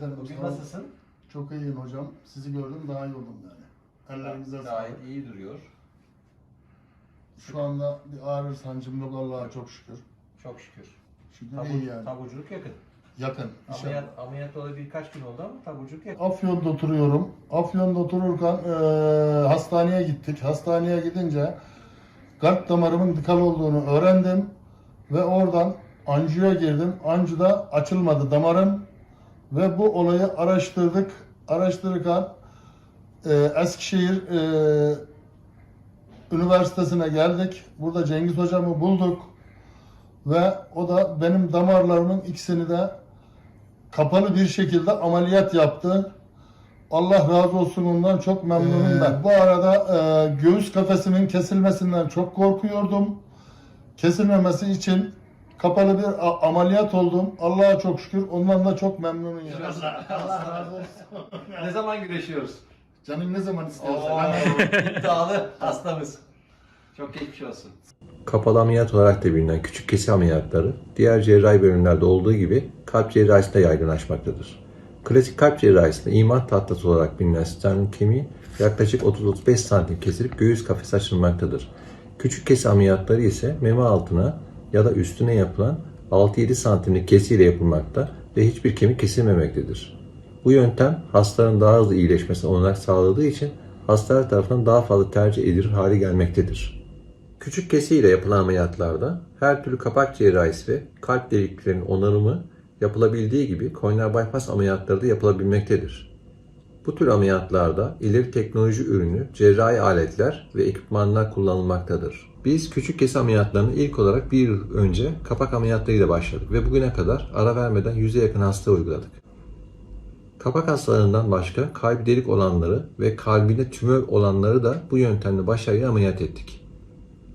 Efendim, Bugün sağ olun. nasılsın? Çok iyiyim hocam. Sizi gördüm daha iyi oldum yani. Ellerinize sağlık. Gayet iyi duruyor. Şu anda bir ağrı sancım yok Allah'a çok şükür. Çok şükür. Şükür Tabu, iyi yani. Taburculuk yakın. Yakın. inşallah. Ameliyat, ameliyat olalı birkaç gün oldu ama taburculuk yakın. Afyon'da oturuyorum. Afyon'da otururken eee, hastaneye gittik. Hastaneye gidince kalp damarımın tıkalı olduğunu öğrendim. Ve oradan anjiyoya girdim. Anjiyoda açılmadı damarım. Ve bu olayı araştırdık. Araştırırken eee, Eskişehir eee, Üniversitesi'ne geldik. Burada Cengiz hocamı bulduk. Ve o da benim damarlarımın ikisini de kapalı bir şekilde ameliyat yaptı. Allah razı olsun ondan çok memnunum ben. Bu arada e, göğüs kafesimin kesilmesinden çok korkuyordum. Kesilmemesi için kapalı bir ameliyat oldum. Allah'a çok şükür ondan da çok memnunum. Yani. Allah razı olsun. ne zaman güreşiyoruz? Canın ne zaman istiyorsa. Oo, ben- iddialı hastamız. Çok geçmiş olsun. Kapalı ameliyat olarak da bilinen küçük kesi ameliyatları diğer cerrahi bölümlerde olduğu gibi kalp cerrahisinde yaygınlaşmaktadır. Klasik kalp cerrahisinde iman tahtası olarak bilinen sternin kemiği yaklaşık 30-35 santim kesilip göğüs kafesi açılmaktadır. Küçük kesi ameliyatları ise meme altına ya da üstüne yapılan 6-7 santimlik kesiyle yapılmakta ve hiçbir kemik kesilmemektedir. Bu yöntem hastaların daha hızlı iyileşmesine olanak sağladığı için hastalar tarafından daha fazla tercih edilir hale gelmektedir. Küçük kesiyle yapılan ameliyatlarda her türlü kapak cerrahisi ve kalp deliklerinin onarımı yapılabildiği gibi koroner bypass ameliyatları da yapılabilmektedir. Bu tür ameliyatlarda ileri teknoloji ürünü cerrahi aletler ve ekipmanlar kullanılmaktadır. Biz küçük kesi ameliyatlarını ilk olarak bir yıl önce kapak ameliyatlarıyla başladık ve bugüne kadar ara vermeden yüze yakın hasta uyguladık. Kapak hastalarından başka kalbi delik olanları ve kalbinde tümör olanları da bu yöntemle başarıyla ameliyat ettik.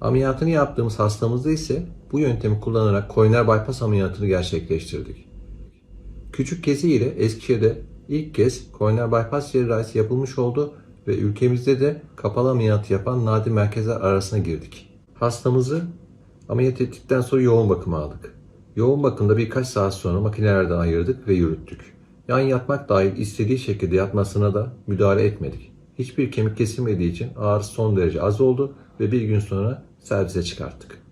Ameliyatını yaptığımız hastamızda ise bu yöntemi kullanarak koroner bypass ameliyatını gerçekleştirdik. Küçük kesi ile Eskişehir'de ilk kez koroner bypass cerrahisi yapılmış oldu ve ülkemizde de kapalı ameliyatı yapan nadir merkezler arasına girdik. Hastamızı ameliyat ettikten sonra yoğun bakıma aldık. Yoğun bakımda birkaç saat sonra makinelerden ayırdık ve yürüttük. Yan yatmak dahil istediği şekilde yatmasına da müdahale etmedik. Hiçbir kemik kesilmediği için ağrısı son derece az oldu ve bir gün sonra servise çıkarttık.